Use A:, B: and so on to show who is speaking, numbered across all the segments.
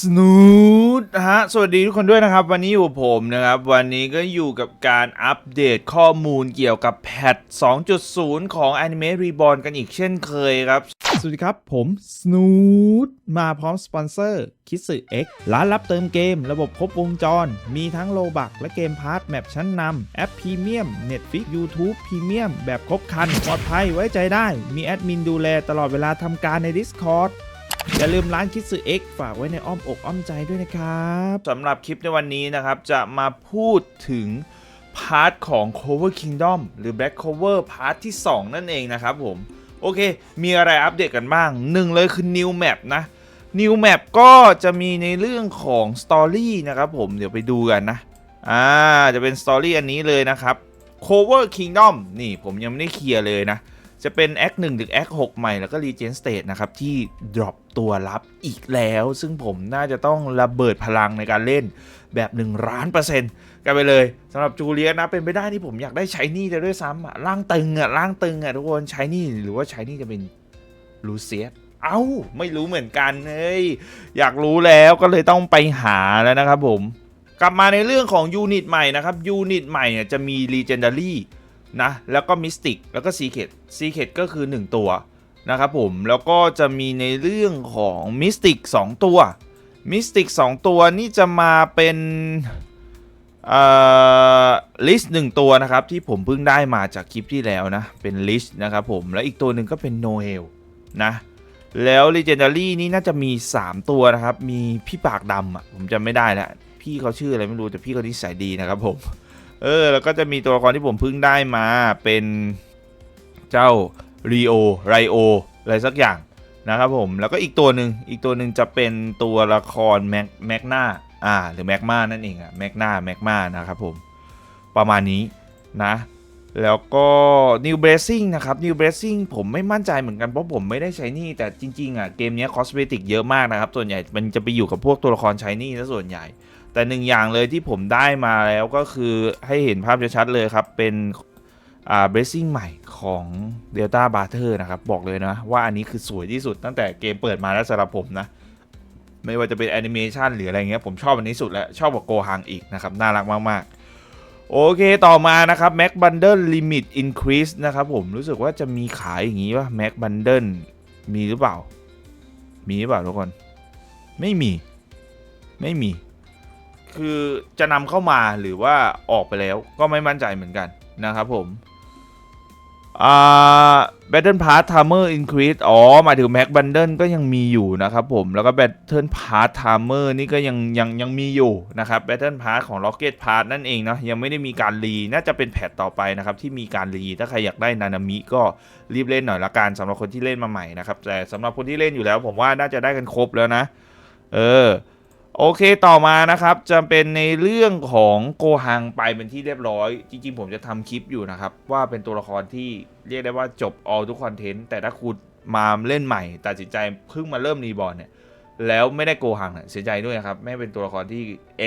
A: สนูดฮะ สวัสดีทุกคนด้วยนะครับ วันนี้อยู่กับผมนะครับ วันนี้ก็อยู่กับการอัปเดตข้อมูลเกี่ยวกับแพท 2.0 ของ Anime Reborn กันอีกเช่นเคยครับ
B: สวัสดีครับ ผมสนูดมาพร้อมสปอนเซอร์คิสึ X ร้านรับเติมเกม ระบบครบวงจร มีทั้งโลบักและเกมพาร์ทแมปชั้นนำแอปพรีเมียม Netflix YouTube พรีเมียมแบบครบคัน ปลอดภัยไว้ใจได้ มีแอดมินดูแลตลอดเวลาทำการใน Discord อย่าลืมร้านคิดสึ X ฝากไว้ในอ้อมอกอ้อมใจด้วยนะครับ
A: สำหรับคลิปในวันนี้นะครับ จะมาพูดถึงพาร์ทของ Cover Kingdom หรือ Black Cover พาร์ทที่ 2 นั่นเองนะครับผม โอเค มีอะไรอัปเดตกันบ้างหนึ่งเลยคือ New Map นะ New Map ก็จะมีในเรื่องของ Story นะครับผมเดี๋ยวไปดูกันนะอ่าจะเป็น Story อันนี้เลยนะครับ Cover Kingdom นี่ผมยังไม่ได้เคลียร์เลยนะ จะเป็น Act 1 ถึง Act 6 ใหม่แล้วก็ Regen State นะครับ ที่ drop ตัวลับอีกแล้ว ซึ่งผมน่าจะต้องระเบิดพลังในการเล่นแบบ1ล้านเปอร์เซ็นต์กันไปเลยสำหรับจูเลียนะ เป็นไปได้ที่ผมอยากได้ใชายนี่จะด้วยซ้ำอะร่างตึงอะร่างตึงอะทุกคนใชายนี่หรือว่าใชายนี่จะเป็นลูเซียสเอ้า ไม่รู้เหมือนกันเฮ้ยอยากรู้แล้วก็เลยต้องไปหาแล้วนะครับผม กลับมาในเรื่องของยูนิตใหม่นะครับยูนิตใหม่เนี่ยจะมี Legendary นะแล้วก็มิสติกแล้วก็ซีเคดซีเคดก็คือ 1 ตัวนะครับผมแล้วก็จะมีในเรื่องของมิสติก2ตัวมิสติก2ตัวนี่จะมาเป็นเอ่อลิสต์หนึ่งตัวนะครับที่ผมเพิ่งได้มาจากคลิปที่แล้วนะ เป็นลิสต์นะครับผมแล้วอีกตัวหนึ่งก็เป็นโนเฮลนะแล้ว Legendary นี่น่าจะมี 3 ตัวนะครับ มีพี่ปากดำอะผมจำไม่ได้แล้ว พี่เขาชื่ออะไรไม่รู้ แต่พี่เขานิสัยดีนะครับผม เออ แล้วก็จะมีตัวละครที่ผมเพิ่งได้มาเป็นเจ้ารีโอไรโออะไรสักอย่างนะครับผม แล้วก็อีกตัวหนึ่งอีกตัวหนึ่งจะเป็นตัวละครแม็กแม็กนาอ่าหรือแม็กมานั่นเองอะแม็กนาแม็กมานะครับผม ประมาณนี้นะ แล้วก็ New Blessing นะครับ New Blessing ผมไม่มั่นใจเหมือนกัน เพราะผมไม่ได้ใช้นี่ แต่จริง ๆอะเกมนี้คอสเมติกเยอะมากนะครับ ส่วนใหญ่มันจะไปอยู่กับพวกตัวละครใช้นี่ซะส่วนใหญ่ แต่หนึ่งอย่างเลยที่ผมได้มาแล้วก็คือให้เห็นภาพชัดๆเลยครับ เป็นอ่า blessing ใหม่ของ Delta b a r t e r นะครับ บอกเลยนะ ว่าอันนี้คือสวยที่สุดตั้งแต่เกมเปิดมาแล้วสำหรับผมนะ ไม่ว่าจะเป็นแอนิเมชันหรืออะไรเงี้ยผมชอบอันนี้สุดแล้ว ชอบกว่าโกฮังอีกนะครับ น่ารักมาก ๆโอเค ต่อมานะครับ Mac Bundle Limit Increase นะครับผมรู้สึกว่าจะมีขายอย่างนี้ว่า Mac Bundle มีหรือเปล่า มีหรือเปล่าทุกคน ไม่มี ไม่มี คือจะนำเข้ามาหรือว่าออกไปแล้วก็ไม่มั่นใจเหมือนกันนะครับผมอ่า Battle Pass Timer Increase อ๋อ หมายถึง Mac Bundle ก็ยังมีอยู่นะครับผม แล้วก็ Battle Pass Timer นี่ก็ยังยังยังมีอยู่นะครับ Battle Pass ของ Rocket Pass นั่นเองเนาะยังไม่ได้มีการรี น่าจะเป็นแพทต่อไปนะครับ ที่มีการรี ถ้าใครอยากได้นานามิก็รีบเล่นหน่อยละกันสำหรับคนที่เล่นมาใหม่นะครับ แต่สำหรับคนที่เล่นอยู่แล้ว ผมว่าน่าจะได้กันครบแล้วนะ เออ โอเคต่อมานะครับจะเป็นในเรื่องของโกฮังไปเป็นที่เรียบร้อย จริงๆ ผมจะทำคลิปอยู่นะครับ ว่าเป็นตัวละครที่เรียกได้ว่าจบ all ทุกคอนเทนต์แต่ถ้าคุณมาเล่นใหม่ตัดสินใจเพิ่งมาเริ่มรีบอร์นเนี่ยแล้วไม่ได้โกฮังเนี่ยเสียใจด้วยนะครับไม่เป็นตัวละครที่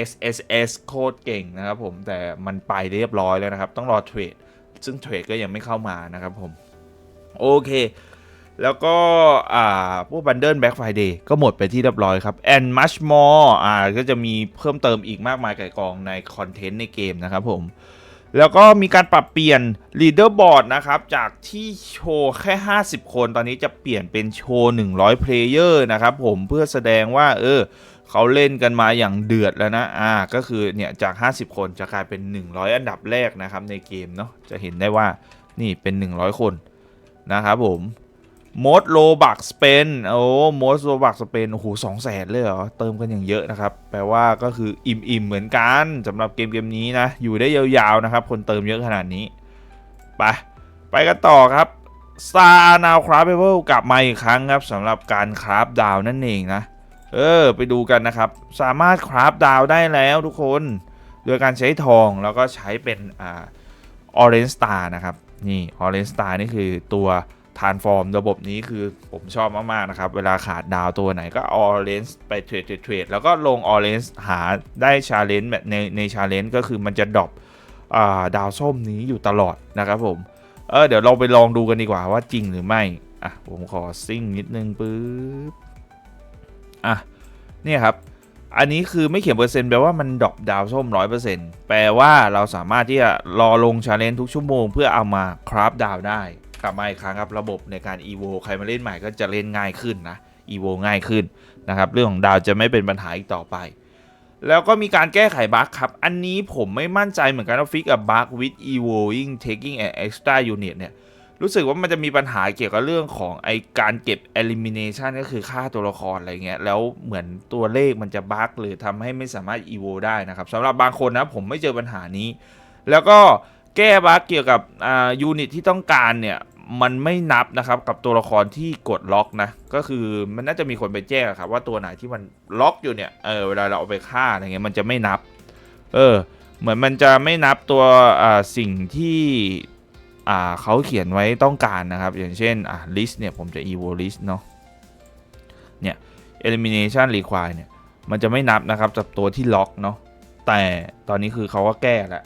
A: SSS โคตรเก่งนะครับผมแต่มันไปเรียบร้อยแล้วนะครับ ต้องรอเทรดซึ่งเทรดก็ยังไม่เข้ามานะครับผมโอเค แล้วก็อ่าพวกบันเดิลแบ็กไฟเดย์ก็หมดไปที่เรียบร้อยครับ and much more อ่าก็จะมีเพิ่มเติมอีกมากมายไก่กองในคอนเทนต์ในเกมนะครับผม แล้วก็มีการปรับเปลี่ยน leaderboard นะครับ จากที่โชว์แค่ 50 คนตอนนี้จะเปลี่ยนเป็นโชว์ 100 player นะครับผมเพื่อแสดงว่า เออเขาเล่นกันมาอย่างเดือดแล้วนะ อ่า ก็คือเนี่ยจาก 50 คนจะกลายเป็น 100 อันดับแรกนะครับในเกมเนาะ จะเห็นได้ว่านี่เป็น 100 คนนะครับผม มดโลบักสเปนโอ้มดโลบักสเปนโอ้โหสองแสนเลยเหรอ เติมกันอย่างเยอะนะครับ แปลว่าก็คืออิ่มๆเหมือนกันสำหรับเกมเกมนี้นะ อยู่ได้ยาวๆนะครับ คนเติมเยอะขนาดนี้ ไป ไปกันต่อครับซานาวคราฟเวลกลับมาอีกครั้งครับสำหรับการคราฟดาวนั่นเองนะ เออ ไปดูกันนะครับ สามารถคราฟดาวได้แล้วทุกคน โดยการใช้ทองแล้วก็ใช้เป็นอ่าออเรนสตาร์นะครับ นี่ออเรนสตาร์นี่คือตัว ทานฟอร์มระบบนี้คือผมชอบมาก ๆ นะครับ เวลาขาดดาวตัวไหนก็ออเรนส์ไปเทรดเทรดแล้วก็ลงออเรนส์หาได้ชาเลนจ์แบบในในชาเลนจ์ก็คือมันจะดรอปดาวส้มนี้อยู่ตลอดนะครับผมเออเดี๋ยวเราไปลองดูกันดีกว่าว่าจริงหรือไม่อะผมขอซิ่งนิดนึงปึ๊บอะเนี่ยครับอันนี้คือไม่เขียนเปอร์เซ็นต์แปลว่ามันดรอปดาวส้มร้อยเปอร์เซ็นต์แปลว่าเราสามารถที่จะรอลงชาเลนจ์ทุกชั่วโมง เพื่อเอามาคราฟดาวได้ กลับมาอีกครั้งครับระบบในการ EVO ใครมาเล่นใหม่ก็จะเล่นง่ายขึ้นนะ EVO ง่ายขึ้นนะครับเรื่องของดาวจะไม่เป็นปัญหาอีกต่อไป แล้วก็มีการแก้ไขบั๊กครับ อันนี้ผมไม่มั่นใจเหมือนกันว่าฟิกกับบั๊ก with evoing taking an extra unit เนี่ยรู้สึกว่ามันจะมีปัญหาเกี่ยวกับเรื่องของไอการเก็บ elimination ก็คือค่าตัวละครอะไรเงี้ย แล้วเหมือนตัวเลขมันจะบั๊กหรือทำให้ไม่สามารถ evo ได้นะครับสำหรับบางคนนะผมไม่เจอปัญหานี้ แล้วก็แก้บั๊กเกี่ยวกับอ่ายูนิตที่ต้องการเนี่ย มันไม่นับนะครับกับตัวละครที่กดล็อกนะ ก็คือมันน่าจะมีคนไปแจ้งครับว่าตัวไหนที่มันล็อกอยู่เนี่ยเออเวลาเราเอาไปฆ่าอะไรเงี้ยมันจะไม่นับ เออ เหมือนมันจะไม่นับตัวอ่าสิ่งที่อ่าเขาเขียนไว้ต้องการนะครับ อย่างเช่นอ่า list เนี่ยผมจะ evo list เนาะเนี่ย elimination require เนี่ยมันจะไม่นับนะครับกับตัวที่ล็อกเนาะแต่ตอนนี้คือเขาก็แก้แล้ว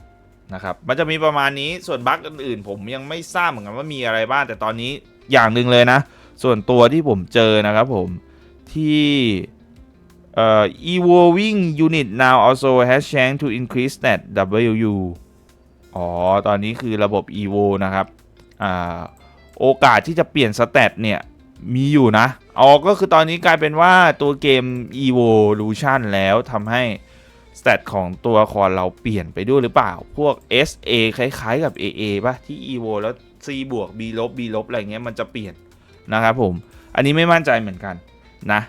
A: นะครับมันจะมีประมาณนี้ส่วนบั๊กอื่นๆ ผมยังไม่ทราบเหมือนกันว่ามีอะไรบ้างแต่ตอนนี้อย่างหนึ่งเลยนะ ส่วนตัวที่ผมเจอนะครับผมที่เอ่อ evolving unit now also has chance to increase stat W อ๋อ ตอนนี้คือระบบ evo นะครับอ่าโอกาสที่จะเปลี่ยนสเตตเนี่ย มีอยู่นะ อ๋อ ก็คือตอนนี้กลายเป็นว่าตัวเกม evolution แล้วทำให้ สเตตของตัวละครเราเปลี่ยนไปด้วยหรือเปล่า พวก SA คล้ายๆกับ AA ป่ะ ที่ evo แล้ว C บวก B ลบ B ลบอะไรเงี้ยมันจะเปลี่ยนนะครับผม อันนี้ไม่มั่นใจเหมือนกันนะ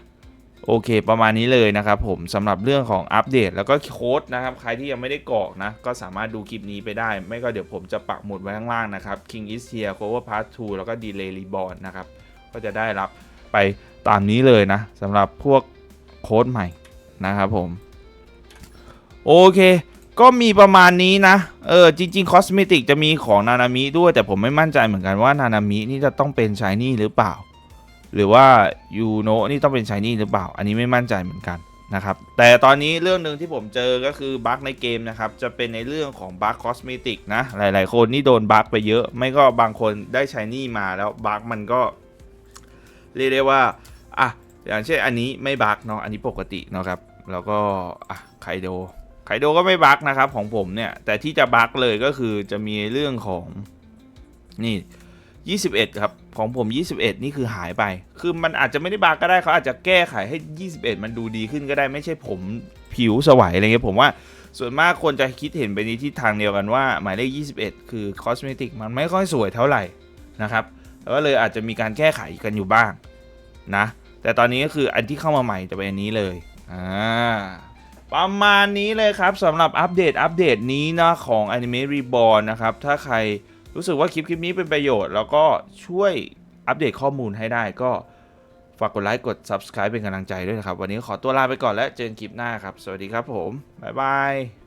A: โอเค ประมาณนี้เลยนะครับผมสำหรับเรื่องของอัปเดตแล้วก็โค้ดนะครับ ใครที่ยังไม่ได้กรอกนะ ก็สามารถดูคลิปนี้ไปได้ ไม่ก็เดี๋ยวผมจะปักหมุดไว้ข้างล่างนะครับ King is here cover part 2 แล้วก็ delay reborn นะครับ ก็จะได้รับไปตามนี้เลยนะสำหรับพวกโค้ดใหม่นะครับผม โอเค ก็มีประมาณนี้นะ เออ จริงๆ คอสเมติกจะมีของนานามิด้วย แต่ผมไม่มั่นใจเหมือนกันว่านานามินี่จะต้องเป็นชายนี่หรือเปล่า หรือว่ายูโนนี่ต้องเป็นชายนี่หรือเปล่า อันนี้ไม่มั่นใจเหมือนกันนะครับแต่ตอนนี้เรื่องหนึ่งที่ผมเจอก็คือบั๊กในเกมนะครับจะเป็นในเรื่องของบั๊กคอสเมติกนะหลายๆ คนนี่โดนบั๊กไปเยอะ ไม่ก็บางคนได้ชายนี่มาแล้วบั๊กมันก็ เรียกได้ว่าอะอย่างเช่นอันนี้ไม่บั๊กเนาะอันนี้ปกติเนาะครับแล้วก็อะไคโด ไคโดก็ไม่บั๊กนะครับของผมเนี่ย แต่ที่จะบั๊กเลยก็คือจะมีเรื่องของนี่ 21 ครับ ของผม 21 นี่คือหายไป คือมันอาจจะไม่ได้บั๊กก็ได้เขาอาจจะแก้ไขให้ 21 มันดูดีขึ้นก็ได้ไม่ใช่ผมผิวสวยอะไรเงี้ยผมว่าส่วนมากคนจะคิดเห็นไปในทิศทางเดียวกันว่า หมายเลข 21 คือคอสเมติกมันไม่ค่อยสวยเท่าไหร่นะครับแล้วก็เลยอาจจะมีการแก้ไขกันอยู่บ้างนะ แต่ตอนนี้ก็คืออันที่เข้ามาใหม่จะเป็นอันนี้เลยอ่า ประมาณนี้เลยครับสำหรับอัปเดตอัปเดตนี้นะของ Anime Reborn นะครับ ถ้าใครรู้สึกว่าคลิปคลิปนี้เป็นประโยชน์ แล้วก็ช่วยอัปเดตข้อมูลให้ได้ก็ฝากกดไลค์กด Subscribe เป็นกำลังใจด้วยนะครับ วันนี้ขอตัวลาไปก่อนและเจอกันคลิปหน้าครับ สวัสดีครับผม บ๊ายบาย